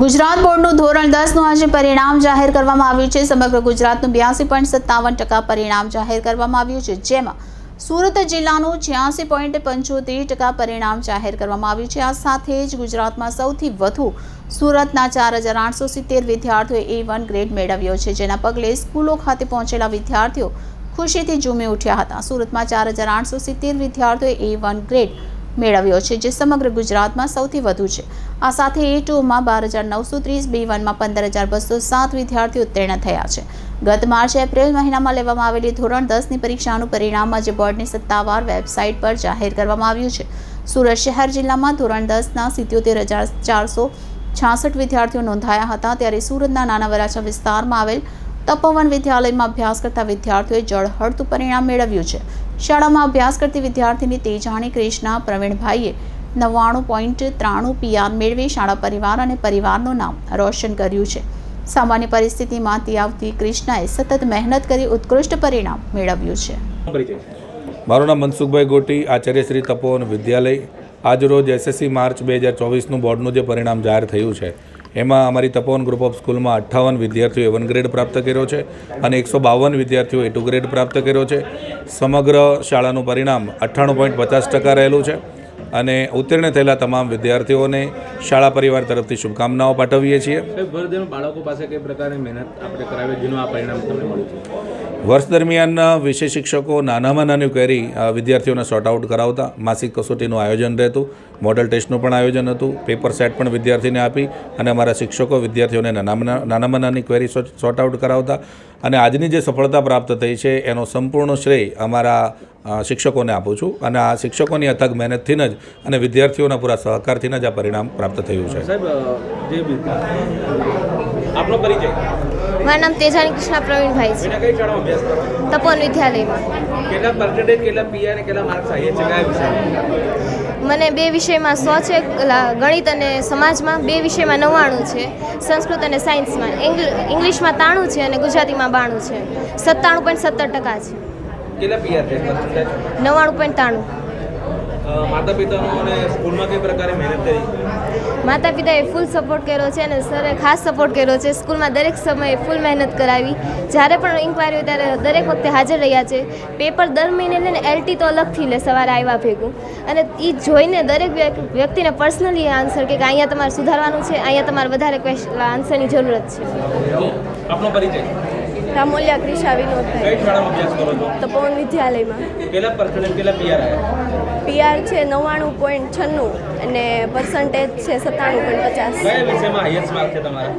ગુજરાત બોર્ડનું ધોરણ દસનું આજે પરિણામ જાહેર કરવામાં આવ્યું છે. સમગ્ર ગુજરાતનું બ્યાસી પોઈન્ટ સત્તાવન ટકા પરિણામ જાહેર કરવામાં આવ્યું છે. જેમાં સુરત જિલ્લાનું છ્યાસી પોઈન્ટ પંચોતેર ટકા પરિણામ જાહેર કરવામાં આવ્યું છે. આ સાથે જ ગુજરાતમાં સૌથી વધુ સુરતના ચાર હજાર આઠસો સિત્તેર વિદ્યાર્થીઓએ એ વન ગ્રેડ મેળવ્યો છે. જેના પગલે સ્કૂલો ખાતે પહોંચેલા વિદ્યાર્થીઓ ખુશીથી ઝૂમી ઉઠ્યા હતા. સુરતમાં ચાર હજાર આઠસો સિત્તેર વિદ્યાર્થીઓએ એ વન ગ્રેડ મેળવ્યો છે, જે સમગ્ર ગુજરાતમાં સૌથી વધુ છે. આ સાથે એ ટુમાં બાર હજાર નવસો ત્રીસ, બી વનમાં પંદર હજાર બસો સાત વિદ્યાર્થીઓ ઉત્તીર્ણ થયા છે. ગત માર્ચ, એપ્રિલ મહિનામાં લેવામાં આવેલી ધોરણ દસની પરીક્ષાનું પરિણામ આજે બોર્ડની સત્તાવાર વેબસાઇટ પર જાહેર કરવામાં આવ્યું છે. સુરત શહેર જિલ્લામાં ધોરણ દસના સિત્યોતેર હજાર ચારસો છાસઠ વિદ્યાર્થીઓ નોંધાયા હતા. ત્યારે સુરતના નાના વરાછા વિસ્તારમાં આવેલ તપોવન વિદ્યાલયમાં અભ્યાસ કરતા વિદ્યાર્થીઓએ જળહળતું પરિણામ મેળવ્યું છે. શાળામાં અભ્યાસ કરતી વિદ્યાર્થીની તેજાણી ક્રિષ્ના પ્રવીણભાઈએ નવ્વાણું પોઈન્ટ ત્રાણું પીઆર મેળવી શાળા પરિવાર અને પરિવારનું નામ રોશન કર્યું છે. સામાન્ય પરિસ્થિતિમાંથી આવતી ક્રિષ્નાએ સતત મહેનત કરી ઉત્કૃષ્ટ પરિણામ મેળવ્યું છે. મારું નામ મનસુખભાઈ ગોટી, આચાર્ય શ્રી તપોવન વિદ્યાલય. આજરોજ એસએસસી માર્ચ બે હજાર ચોવીસનું બોર્ડનું જે પરિણામ જાહેર થયું છે, એમાં અમારી તપોવન ગ્રુપ ઓફ સ્કૂલમાં અઠ્ઠાવન વિદ્યાર્થીઓએ વન ગ્રેડ પ્રાપ્ત કર્યો છે અને એકસો બાવન વિદ્યાર્થીઓએ ટુ ગ્રેડ પ્રાપ્ત કર્યો છે. સમગ્ર શાળાનું પરિણામ અઠ્ઠાણું પોઈન્ટ પચાસ ટકા રહેલું છે. અને ઉત્તીર્ણ થયેલા તમામ વિદ્યાર્થીઓને શાળા પરિવાર તરફથી શુભકામનાઓ પાઠવીએ છીએ. બાળકો પાસે કઈ પ્રકારની મહેનત આપણે કરાવી જેનું આ પરિણામ તમને મળ્યું છે? વર્ષ દરમિયાન વિષય શિક્ષકો નાનામાં નાની ક્વેરી વિદ્યાર્થીઓને સોર્ટ આઉટ કરાવતા. માસિક કસોટીનું આયોજન રહેતું. મોડલ ટેસ્ટનું પણ આયોજન હતું. પેપર સેટ પણ વિદ્યાર્થીને આપી અને અમારા શિક્ષકો વિદ્યાર્થીઓને નાનામાં નાનામાં નાની ક્વેરી સોર્ટ આઉટ કરાવતા. અને આજની જે સફળતા પ્રાપ્ત થઈ છે એનો સંપૂર્ણ શ્રેય અમારા શિક્ષકોને આપું છું. અને આ શિક્ષકોની અથગ મહેનતથી જ અને વિદ્યાર્થીઓના પૂરા સહકારથી જ આ પરિણામ પ્રાપ્ત થયું છે. સાહેબ અ, જે આપનો પરિચય. મારું નામ તેજાની કૃષ્ણા પ્રવીણભાઈ છે. તપોવન વિદ્યાલયમાં. કેટલા પર્સન્ટેજ કેટલા પીઆર અને કેટલા માર્ક્સ આવીએ છે કયા વિષયમાં મને બે વિષયમાં સો છે ગણિત અને સમાજમાં બે વિષયમાં નવ્વાણું છે સંસ્કૃત અને સાયન્સમાં. ઇંગ્લિશમાં તાણું છે અને ગુજરાતીમાં બાણું છે. સત્તાણું પોઈન્ટ સત્તર ટકા છે. કેટલા પીઆર છે? નવ્વાણું પોઈન્ટ તાણું. માતા પિતાનો અને સ્કૂલમાં કઈ પ્રકારે મહેનત કરી? માતા પિતાએ ફૂલ સપોર્ટ કર્યો છે અને સરે ખાસ સપોર્ટ કર્યો છે. સ્કૂલમાં દરેક સમયે ફૂલ મહેનત કરાવી. જ્યારે પણ ઇન્ક્વાયરી હોય ત્યારે દરેક વખતે હાજર રહ્યા છે. પેપર દર મહિને લઈને એલટી તો અલગથી લે સવારે આવ્યા ભેગું. અને એ જોઈને દરેક વ્યક- વ્યક્તિને પર્સનલી આન્સર કે અહીંયા તમારે સુધારવાનું છે અહીંયા તમારે વધારે ક્વેશ્ચન આન્સરની જરૂરત છે. આપનો પરિચય. રામોલિયા ક્રિશા વિનોદભાઈ તપોવન વિદ્યાલયમાં. કેટલા પર્સન્ટેજ કેટલા પીઆર આવ્યા પીઆર છે નવ્વાણું પોઈન્ટ છન્નું અને પર્સન્ટેજ છે સત્તાણું પોઈન્ટ પચાસ. કયા વિષયમાં હાઈએસ્ટ માર્ક છે તમારા?